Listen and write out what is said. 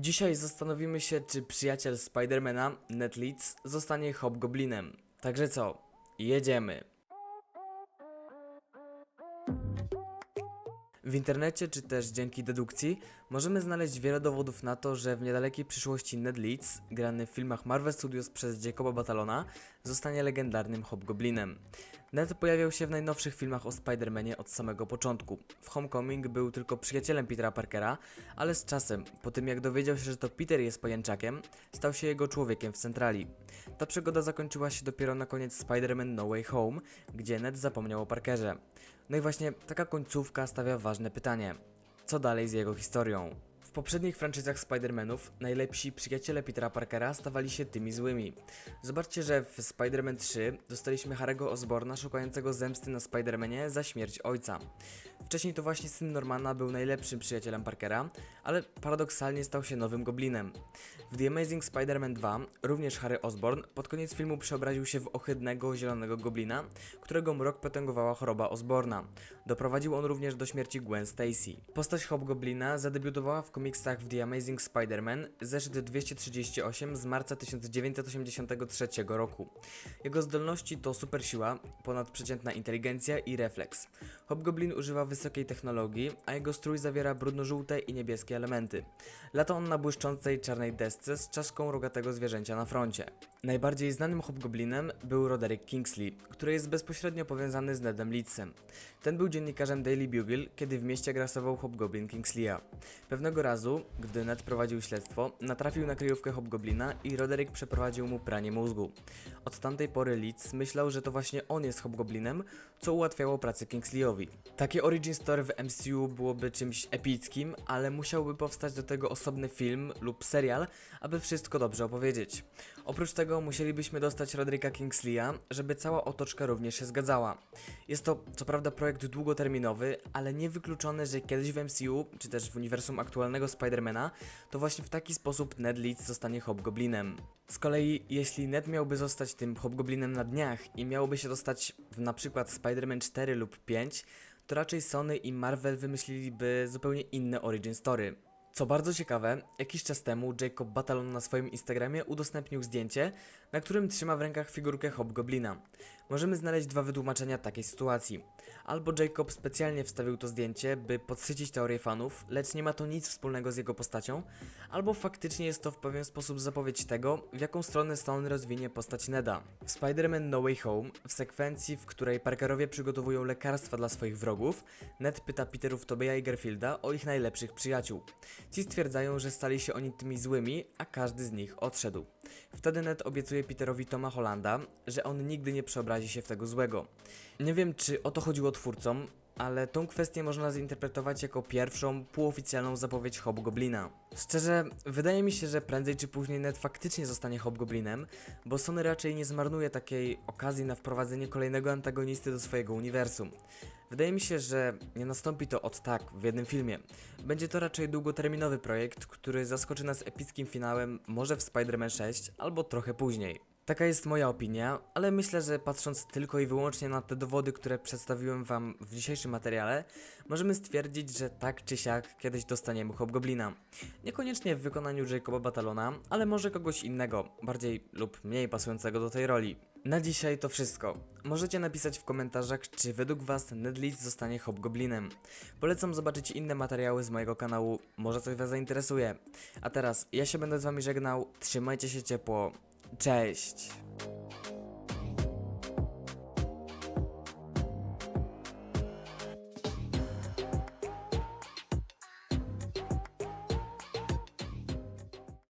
Dzisiaj zastanowimy się, czy przyjaciel Spidermana, Ned Leeds, zostanie Hobgoblinem. Także co? Jedziemy! W internecie, czy też dzięki dedukcji, możemy znaleźć wiele dowodów na to, że w niedalekiej przyszłości Ned Leeds, grany w filmach Marvel Studios przez Jacoba Batalona, zostanie legendarnym Hobgoblinem. Ned pojawiał się w najnowszych filmach o Spider-Manie od samego początku. W Homecoming był tylko przyjacielem Petera Parkera, ale z czasem, po tym jak dowiedział się, że to Peter jest pojęczakiem, stał się jego człowiekiem w centrali. Ta przygoda zakończyła się dopiero na koniec Spider-Man No Way Home, gdzie Ned zapomniał o Parkerze. No i właśnie taka końcówka stawia ważne pytanie. Co dalej z jego historią? W poprzednich franczyzach Spider-Manów najlepsi przyjaciele Petera Parkera stawali się tymi złymi. Zobaczcie, że w Spider-Man 3 dostaliśmy Harry'ego Osborna szukającego zemsty na Spider-Manie za śmierć ojca. Wcześniej to właśnie syn Normana był najlepszym przyjacielem Parkera, ale paradoksalnie stał się nowym goblinem. W The Amazing Spider-Man 2 również Harry Osborn pod koniec filmu przeobraził się w ohydnego zielonego goblina, którego mrok potęgowała choroba Osborna. Doprowadził on również do śmierci Gwen Stacy. Postać Hobgoblina zadebiutowała w komiksach w The Amazing Spider-Man zeszyt 238 z marca 1983 roku. Jego zdolności to super siła, ponadprzeciętna inteligencja i refleks. Hobgoblin używa wysokiej technologii, a jego strój zawiera brudno-żółte i niebieskie elementy. Lata on na błyszczącej czarnej desce z czaszką rogatego zwierzęcia na froncie. Najbardziej znanym Hobgoblinem był Roderick Kingsley, który jest bezpośrednio powiązany z Nedem Leedsem. Ten był dziennikarzem Daily Bugle, kiedy w mieście grasował Hobgoblin Kingsleya. Pewnego razu, gdy Ned prowadził śledztwo, natrafił na kryjówkę Hobgoblina i Roderick przeprowadził mu pranie mózgu. Od tamtej pory Leeds myślał, że to właśnie on jest Hobgoblinem, co ułatwiało pracę Kingsleyowi. Takie origin story w MCU byłoby czymś epickim, ale musiałby powstać do tego osobny film lub serial, aby wszystko dobrze opowiedzieć. Oprócz tego musielibyśmy dostać Rodericka Kingsleya, żeby cała otoczka również się zgadzała. Jest to co prawda projekt długoterminowy, ale niewykluczone, że kiedyś w MCU, czy też w uniwersum aktualnego Spidermana, to właśnie w taki sposób Ned Leeds zostanie Hobgoblinem. Z kolei, jeśli Ned miałby zostać tym Hobgoblinem na dniach i miałoby się dostać w na przykład Spider-Man 4 lub 5, to raczej Sony i Marvel wymyśliliby zupełnie inne origin story. Co bardzo ciekawe, jakiś czas temu Jacob Batalon na swoim Instagramie udostępnił zdjęcie, na którym trzyma w rękach figurkę Hobgoblina. Możemy znaleźć dwa wytłumaczenia takiej sytuacji. Albo Jacob specjalnie wstawił to zdjęcie, by podsycić teorię fanów, lecz nie ma to nic wspólnego z jego postacią, albo faktycznie jest to w pewien sposób zapowiedź tego, w jaką stronę Sony rozwinie postać Neda. W Spider-Man No Way Home, w sekwencji, w której Parkerowie przygotowują lekarstwa dla swoich wrogów, Ned pyta Peterów Tobeya i Garfielda o ich najlepszych przyjaciół. Ci stwierdzają, że stali się oni tymi złymi, a każdy z nich odszedł. Wtedy Ned obiecuje Peterowi Toma Hollanda, że on nigdy nie przeobrazi się w tego złego. Nie wiem, czy o to chodziło twórcom, ale tą kwestię można zinterpretować jako pierwszą, półoficjalną zapowiedź Hobgoblina. Szczerze, wydaje mi się, że prędzej czy później Ned faktycznie zostanie Hobgoblinem, bo Sony raczej nie zmarnuje takiej okazji na wprowadzenie kolejnego antagonisty do swojego uniwersum. Wydaje mi się, że nie nastąpi to od tak, w jednym filmie. Będzie to raczej długoterminowy projekt, który zaskoczy nas epickim finałem może w Spider-Man 6 albo trochę później. Taka jest moja opinia, ale myślę, że patrząc tylko i wyłącznie na te dowody, które przedstawiłem Wam w dzisiejszym materiale, możemy stwierdzić, że tak czy siak kiedyś dostaniemy Hobgoblina. Niekoniecznie w wykonaniu Jacoba Batalona, ale może kogoś innego, bardziej lub mniej pasującego do tej roli. Na dzisiaj to wszystko. Możecie napisać w komentarzach, czy według Was Ned Leeds zostanie Hobgoblinem. Polecam zobaczyć inne materiały z mojego kanału, może coś Was zainteresuje. A teraz ja się będę z Wami żegnał, trzymajcie się ciepło, cześć!